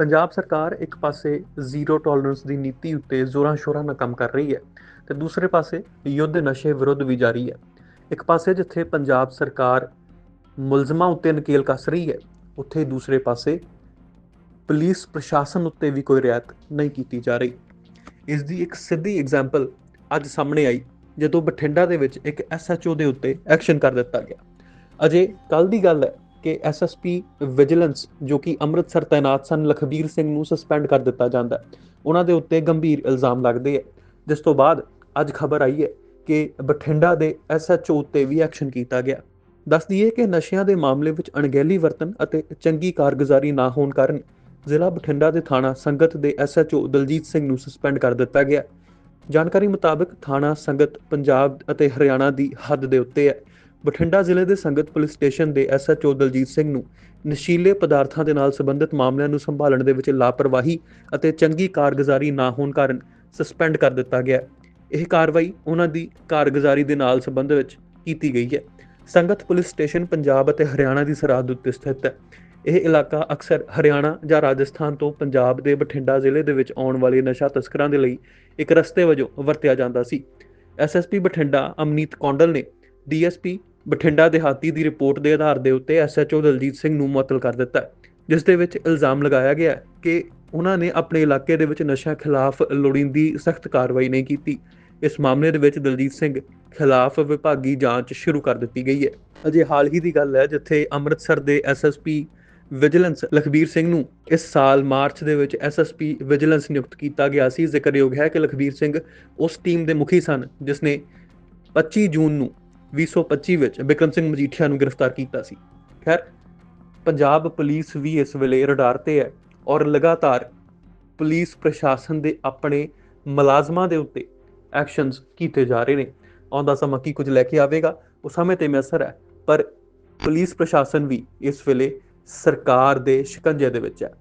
ਪੰਜਾਬ ਸਰਕਾਰ ਇੱਕ ਪਾਸੇ ਜ਼ੀਰੋ ਟੋਲਰੈਂਸ ਦੀ ਨੀਤੀ ਉੱਤੇ ਜ਼ੋਰਾਂ ਸ਼ੋਰਾਂ ਨਾਲ ਕੰਮ ਕਰ ਰਹੀ ਹੈ ਤੇ ਦੂਸਰੇ ਪਾਸੇ ਯੁੱਧ ਨਸ਼ੇ ਵਿਰੁੱਧ ਵੀ ਜਾਰੀ ਹੈ। ਇੱਕ ਪਾਸੇ ਜਿੱਥੇ ਪੰਜਾਬ ਸਰਕਾਰ ਮੁਲਜ਼ਮਾਂ ਉੱਤੇ ਨਕੇਲ ਕੱਸ ਰਹੀ ਹੈ, ਉੱਥੇ ਦੂਸਰੇ ਪਾਸੇ ਪੁਲਿਸ ਪ੍ਰਸ਼ਾਸਨ ਉੱਤੇ ਵੀ ਕੋਈ ਰਿਆਇਤ ਨਹੀਂ ਕੀਤੀ ਜਾ ਰਹੀ। ਇਸ ਦੀ ਇੱਕ ਸਿੱਧੀ ਐਗਜ਼ਾਮਪਲ ਅੱਜ ਸਾਹਮਣੇ ਆਈ, ਜਦੋਂ ਬਠਿੰਡਾ ਦੇ ਵਿੱਚ ਇੱਕ ਐਸਐਚਓ ਦੇ ਉੱਤੇ ਐਕਸ਼ਨ ਕਰ ਦਿੱਤਾ ਗਿਆ। ਅਜੇ ਕੱਲ ਦੀ ਗੱਲ ਹੈ ਕਿ ਐਸਐਸਪੀ ਵਿਜੀਲੈਂਸ ਜੋ ਕਿ ਅੰਮ੍ਰਿਤਸਰ ਤਾਇਨਾਤ ਸਨ, ਲਖਬੀਰ ਸਿੰਘ ਨੂੰ ਸਸਪੈਂਡ ਕਰ ਦਿੱਤਾ ਜਾਂਦਾ ਉਹਨਾਂ ਦੇ ਉੱਤੇ ਗੰਭੀਰ ਇਲਜ਼ਾਮ ਲੱਗਦੇ ਹੈ। ਜਿਸ ਤੋਂ ਬਾਅਦ ਅੱਜ ਖਬਰ ਆਈ ਹੈ ਕਿ ਬਠਿੰਡਾ ਦੇ ਐਸਐਚਓ ਉੱਤੇ ਵੀ ਐਕਸ਼ਨ ਕੀਤਾ ਗਿਆ ਦੱਸ ਦਈਏ ਕਿ ਨਸ਼ਿਆਂ ਦੇ ਮਾਮਲੇ ਵਿੱਚ ਅਣਗਹਿਲੀ ਵਰਤਨ ਅਤੇ ਚੰਗੀ ਕਾਰਗੁਜ਼ਾਰੀ ਨਾ ਹੋਣ ਕਾਰਨ ਜ਼ਿਲ੍ਹਾ ਬਠਿੰਡਾ ਦੇ ਥਾਣਾ ਸੰਗਤ ਦੇ ਐਸਐਚਓ ਦਲਜੀਤ ਸਿੰਘ ਨੂੰ ਸਸਪੈਂਡ ਕਰ ਦਿੱਤਾ ਗਿਆ ਜਾਣਕਾਰੀ ਮੁਤਾਬਕ ਥਾਣਾ ਸੰਗਤ ਪੰਜਾਬ ਅਤੇ ਹਰਿਆਣਾ ਦੀ ਹੱਦ ਦੇ ਉੱਤੇ ਹੈ। ਬਠਿੰਡਾ ਜ਼ਿਲ੍ਹੇ ਦੇ ਸੰਗਤ ਪੁਲਿਸ ਸਟੇਸ਼ਨ ਦੇ ਐਸਐਚਓ ਦਲਜੀਤ ਸਿੰਘ ਨੂੰ ਨਸ਼ੀਲੇ ਪਦਾਰਥਾਂ ਦੇ ਨਾਲ ਸੰਬੰਧਿਤ ਮਾਮਲਿਆਂ ਨੂੰ ਸੰਭਾਲਣ ਦੇ ਵਿੱਚ ਲਾਪਰਵਾਹੀ ਅਤੇ ਚੰਗੀ ਕਾਰਗੁਜ਼ਾਰੀ ਨਾ ਹੋਣ ਕਾਰਨ ਸਸਪੈਂਡ ਕਰ ਦਿੱਤਾ ਗਿਆ ਇਹ ਕਾਰਵਾਈ ਉਹਨਾਂ ਦੀ ਕਾਰਗੁਜ਼ਾਰੀ ਦੇ ਨਾਲ ਸੰਬੰਧ ਵਿੱਚ ਕੀਤੀ ਗਈ ਹੈ। ਸੰਗਤ ਪੁਲਿਸ ਸਟੇਸ਼ਨ ਪੰਜਾਬ ਅਤੇ ਹਰਿਆਣਾ ਦੀ ਸਰਹੱਦ ਉੱਤੇ ਸਥਿਤ ਹੈ। ਇਹ ਇਲਾਕਾ ਅਕਸਰ ਹਰਿਆਣਾ ਜਾਂ ਰਾਜਸਥਾਨ ਤੋਂ ਪੰਜਾਬ ਦੇ ਬਠਿੰਡਾ ਜ਼ਿਲ੍ਹੇ ਦੇ ਵਿੱਚ ਆਉਣ ਵਾਲੇ ਨਸ਼ਾ ਤਸਕਰਾਂ ਦੇ ਲਈ ਇੱਕ ਰਸਤੇ ਵਜੋਂ ਵਰਤਿਆ ਜਾਂਦਾ ਸੀ। ਐਸਐਸਪੀ ਬਠਿੰਡਾ ਅਮਨੀਤ ਕੌਂਡਲ ਨੇ ਡੀਐਸਪੀ ਬਠਿੰਡਾ ਦਿਹਾਤੀ ਦੀ ਰਿਪੋਰਟ ਦੇ ਆਧਾਰ ਦੇ ਉੱਤੇ ਐਸਐਚਓ ਦਲਜੀਤ ਸਿੰਘ ਨੂੰ ਮੁਅੱਤਲ ਕਰ ਦਿੱਤਾ ਜਿਸ ਦੇ ਵਿੱਚ ਇਲਜ਼ਾਮ ਲਗਾਇਆ ਗਿਆ ਕਿ ਉਹਨਾਂ ਨੇ ਆਪਣੇ ਇਲਾਕੇ ਦੇ ਵਿੱਚ ਨਸ਼ਾ ਖਿਲਾਫ ਲੋੜੀਂਦੀ ਸਖਤ ਕਾਰਵਾਈ ਨਹੀਂ ਕੀਤੀ। ਇਸ ਮਾਮਲੇ ਦੇ ਵਿੱਚ ਦਲਜੀਤ ਸਿੰਘ ਖਿਲਾਫ ਵਿਭਾਗੀ ਜਾਂਚ ਸ਼ੁਰੂ ਕਰ ਦਿੱਤੀ ਗਈ ਹੈ। ਅਜੇ ਹਾਲ ਹੀ ਦੀ ਗੱਲ ਹੈ, ਜਿੱਥੇ ਅੰਮ੍ਰਿਤਸਰ ਦੇ ਐਸਐਸਪੀ ਵਿਜੀਲੈਂਸ ਲਖਬੀਰ ਸਿੰਘ ਨੂੰ ਇਸ ਸਾਲ ਮਾਰਚ ਦੇ ਵਿੱਚ ਐਸਐਸਪੀ ਵਿਜੀਲੈਂਸ ਨਿਯੁਕਤ ਕੀਤਾ ਗਿਆ ਸੀ। ਜ਼ਿਕਰਯੋਗ ਹੈ ਕਿ ਲਖਬੀਰ ਸਿੰਘ ਉਸ ਟੀਮ ਦੇ ਮੁਖੀ ਸਨ, ਜਿਸ ਨੇ 25 ਜੂਨ ਨੂੰ 2025 ਵਿੱਚ ਬਿਕਰਮ ਸਿੰਘ ਮਜੀਠੀਆ ਨੂੰ ਗ੍ਰਿਫਤਾਰ ਕੀਤਾ ਸੀ। ਖੈਰ, ਪੰਜਾਬ ਪੁਲਿਸ ਵੀ ਇਸ ਵੇਲੇ ਰਡਾਰ ਤੇ ਹੈ ਔਰ ਲਗਾਤਾਰ ਪੁਲਿਸ ਪ੍ਰਸ਼ਾਸਨ ਦੇ ਆਪਣੇ ਮੁਲਾਜ਼ਮਾਂ ਦੇ ਉੱਤੇ ਐਕਸ਼ਨਸ ਕੀਤੇ ਜਾ ਰਹੇ ਨੇ। ਆਉਂਦਾ ਸਮਾਂ ਕੀ ਕੁਝ ਲੈ ਕੇ ਆਵੇਗਾ, ਉਹ ਸਮੇਂ ਤੇ ਮਿਸਰ ਹੈ, ਪਰ ਪੁਲਿਸ ਪ੍ਰਸ਼ਾਸਨ ਵੀ ਇਸ ਵੇਲੇ ਸਰਕਾਰ ਦੇ ਸ਼ਿਕੰਜੇ ਦੇ ਵਿੱਚ ਹੈ।